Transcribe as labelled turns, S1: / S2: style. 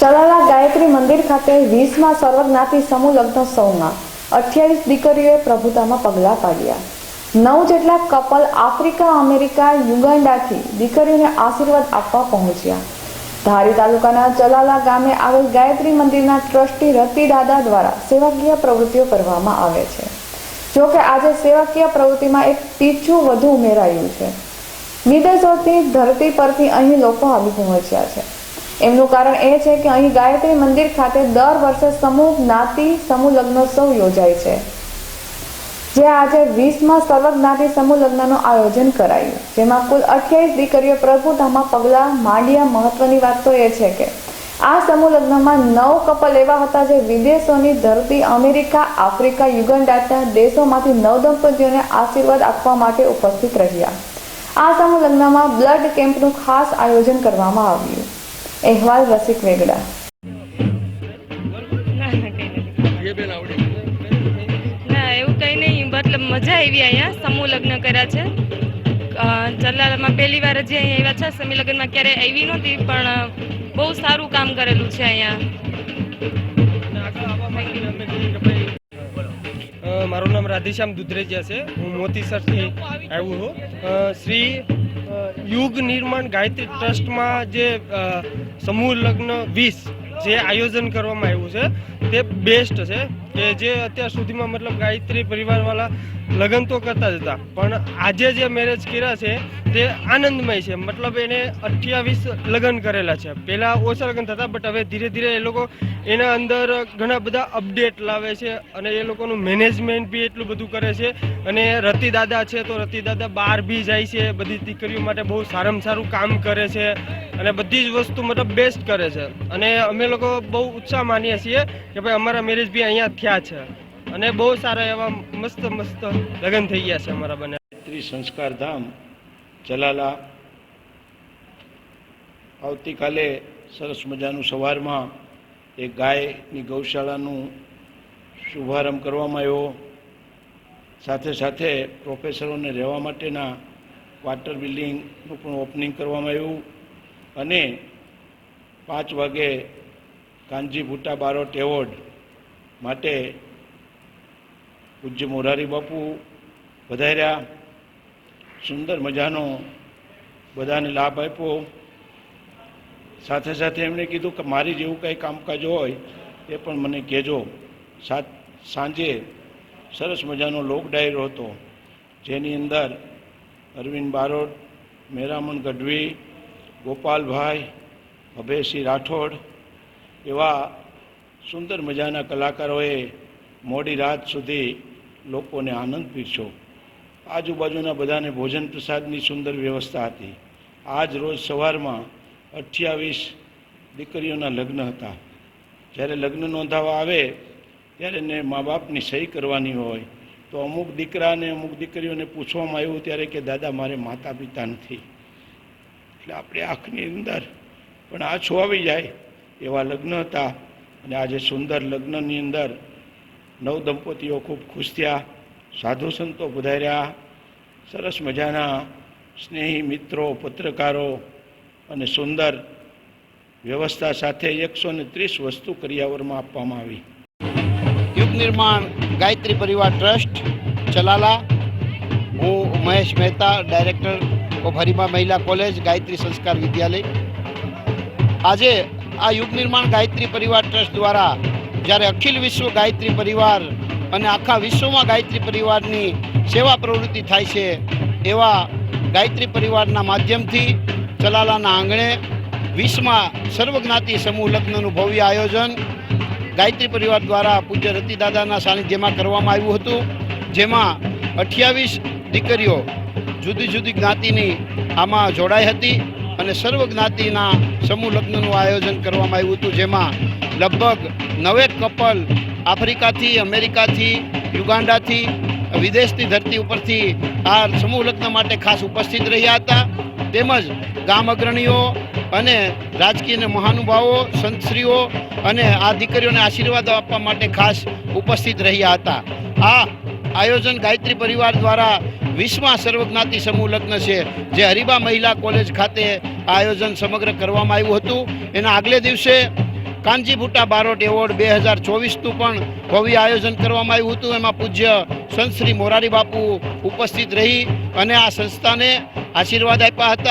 S1: ચલાલા ગાયત્રી મંદિર ખાતે વીસમાં સર્વજ્ઞાતિ સમૂહ લગ્નોત્સવમાં અઠ્યાવીસ દીકરીઓએ પ્રભુતામાં પગલાં પાડ્યા. નવ જેટલા કપલ આફ્રિકા, અમેરિકા, યુગાન્ડાથી દીકરીઓને આશીર્વાદ આપવા પહોંચ્યા. ધારી તાલુકાના ચલાલા ગામે આવેલ ગાયત્રી મંદિરના ટ્રસ્ટી રતિ દાદા દ્વારા સેવાકીય પ્રવૃત્તિઓ કરવામાં આવે છે. જો કે આજે સેવાકીય પ્રવૃત્તિમાં એક ટીચું વધુ ઉમેરાયું છે. વિદેશોથી ધરતી પરથી અહીં લોકો આવી પહોંચ્યા છે. એમનું કારણ એ છે કે અહીં ગાયત્રી મંદિર ખાતે દર વર્ષે સમૂહ જ્ઞાતિ, સમૂહ લગ્નોત્સવ યોજાય છે. જે આજે વીસમાં સર્વજ્ઞાતિ સમૂહ લગ્નનું આયોજન કરાયું. જેમાં કુલ અઠ્યાવીસ દીકરીઓ પ્રભુતામાં પગલાં, માંડ્યા મહત્વની વાત તો એ છે કે આ સમૂહ લગ્નમાં નવ કપલ એવા હતા જે વિદેશોની ધરતી અમેરિકા, આફ્રિકા યુગંડાના દેશોમાંથી નવ દંપતીઓને આશીર્વાદ આપવા માટે ઉપસ્થિત રહ્યા. આ સમૂહ લગ્નમાં બ્લડ કેમ્પનું ખાસ આયોજન કરવામાં આવ્યું. અહેવાલ રસિક વેગડા
S2: ના એવું કંઈ નહીં. મતલબ મજા આવી અહીંયા. સમૂહ લગ્ન કર્યા છે. અ, ચલાલામાં પહેલી વાર જ અહીંયા આવ્યા છે. સમી લગ્નમાં ક્યારેય આવી નહોતી પણ બહુ સારું કામ કરેલું છે અહીંયા.
S3: મારું નામ રાધેશ્યામ દુધરેજિયા છે. હું મોતીસરથી આવ્યો છું. શ્રી યુગ નિર્માણ ગાયત્રી ટ્રસ્ટમાં જે સમૂહ લગ્ન વીસ જે આયોજન કરવામાં આવ્યું છે, તે બેસ્ટ છે. કે જે અત્યાર સુધીમાં મતલબ ગાયત્રી પરિવારવાળા લગ્ન તો કરતા જ હતા. પણ આજે જે મેરેજ કર્યા છે, તે આનંદમય છે. મતલબ એને અઠ્યાવીસ લગ્ન કરેલા છે. પહેલાં ઓછા લગ્ન થતા બટ હવે ધીરે ધીરે એ લોકો એના અંદર ઘણા બધા અપડેટ લાવે છે અને એ લોકોનું મેનેજમેન્ટ બી એટલું બધું કરે છે. અને રતિ દાદા છે તો રતિ દાદા બહાર બી જાય છે. બધી દીકરીઓ માટે બહુ સારામાં સારું કામ કરે છે. અને બધી જ વસ્તુ મતલબ બેસ્ટ કરે છે. અને અમે લોકો બહુ ઉત્સાહ માનીએ છીએ કે ભાઈ અમારા મેરેજ બી અહીંયા થયા છે. અને બહુ સારા એવા મસ્ત મસ્ત લગ્ન થઈ ગયા છે અમારા બંને.
S4: સંસ્કાર ધામ ચલાલા આવતીકાલે સરસ મજાનું સવારમાં એ ગાયની ગૌશાળાનું શુભારંભ કરવામાં આવ્યો. સાથે સાથે પ્રોફેસરોને રહેવા માટેના ક્વાર્ટર બિલ્ડિંગનું પણ ઓપનિંગ કરવામાં આવ્યું. અને પાંચ વાગે કાનજી ભૂટા બારોટ એવોર્ડ માટે પૂજ્ય મોરારી બાપુ વધાર્યા. સુંદર મજાનો બધાને લાભ આપ્યો. સાથે સાથે એમણે કીધું કે મારી જેવું કંઈ કામકાજ હોય એ પણ મને કહેજો. સાંજે સરસ મજાનો લોક ડાયરો હતો. જેની અંદર અરવિંદ બારોટ, મેરામણ ગઢવી ગોપાલભાઈ, અભયસિંહ રાઠોડ એવા સુંદર મજાના કલાકારોએ મોડી રાત સુધી લોકોને આનંદ પીરસ્યો આજુબાજુના બધાને ભોજન પ્રસાદની સુંદર વ્યવસ્થા હતી. આજ રોજ સવારમાં અઠ્યાવીસ દીકરીઓના લગ્ન હતા. જ્યારે લગ્ન નોંધાવા આવે, ત્યારે એને મા બાપની સહી કરવાની હોય. તો અમુક દીકરાને અમુક દીકરીઓને પૂછવામાં આવ્યું ત્યારે કે, દાદા, મારે માતા પિતા નથી. એટલે આપણે આંખની અંદર. પણ આછો આવી જાય એવા લગ્ન હતા. અને આજે સુંદર લગ્નની અંદર નવ દંપતીઓ ખૂબ ખુશ થયા. સાધુ સંતો પધાર્યા. સરસ મજાના સ્નેહી મિત્રો, પત્રકારો અને સુંદર વ્યવસ્થા સાથે એકસો ને ત્રીસ વસ્તુ કરિયાવરમાં આપવામાં આવી.
S5: યુગ નિર્માણ, ગાયત્રી પરિવાર ટ્રસ્ટ, ચલાલા. હું Mahesh Mehta, director of Mahila college, Gayatri Sanskar Vidyalaya. આજે આ યુગ નિર્માણ ગાયત્રી પરિવાર ટ્રસ્ટ દ્વારા જ્યારે અખિલ વિશ્વ ગાયત્રી પરિવાર અને આખા વિશ્વમાં ગાયત્રી પરિવારની સેવા પ્રવૃત્તિ થાય છે, એવા ગાયત્રી પરિવારના માધ્યમથી ચલાલાના આંગણે વીસમાં સર્વજ્ઞાતિ સમૂહ લગ્નનું ભવ્ય આયોજન ગાયત્રી પરિવાર દ્વારા પૂજ્ય રતિદાદાના સાનિધ્યમાં કરવામાં આવ્યું હતું, જેમાં અઠ્યાવીસ દીકરીઓ જુદી જુદી જ્ઞાતિની આમાં જોડાઈ હતી અને સર્વ જ્ઞાતિના સમૂહ લગ્નનું આયોજન કરવામાં આવ્યું હતું, જેમાં લગભગ નવેક કપલ આફ્રિકાથી, અમેરિકાથી, યુગાન્ડાથી વિદેશની ધરતી ઉપરથી આ સમૂહ લગ્ન માટે ખાસ ઉપસ્થિત રહ્યા હતા. તેમજ ગામ અગ્રણીઓ અને રાજકીય મહાનુભાવો, સંતશ્રીઓ અને આ દીકરીઓને આશીર્વાદ આપવા માટે ખાસ ઉપસ્થિત રહ્યા હતા. આ આયોજન ગાયત્રી પરિવાર દ્વારા વિશ્વમાં સર્વજ્ઞાતિ સમૂહ લગ્ન છે, જે હરિબા મહિલા કોલેજ ખાતે આયોજન સમગ્ર કરવામાં આવ્યું હતું. એના આગલે દિવસે કાનજી ભૂટા બારોટ એવોર્ડ બે હજાર ચોવીસનું પણ ભવ્ય આયોજન કરવામાં આવ્યું હતું. એમાં પૂજ્ય સંત શ્રી મોરારી બાપુ ઉપસ્થિત રહી અને આ સંસ્થાને આશીર્વાદ આપ્યા હતા.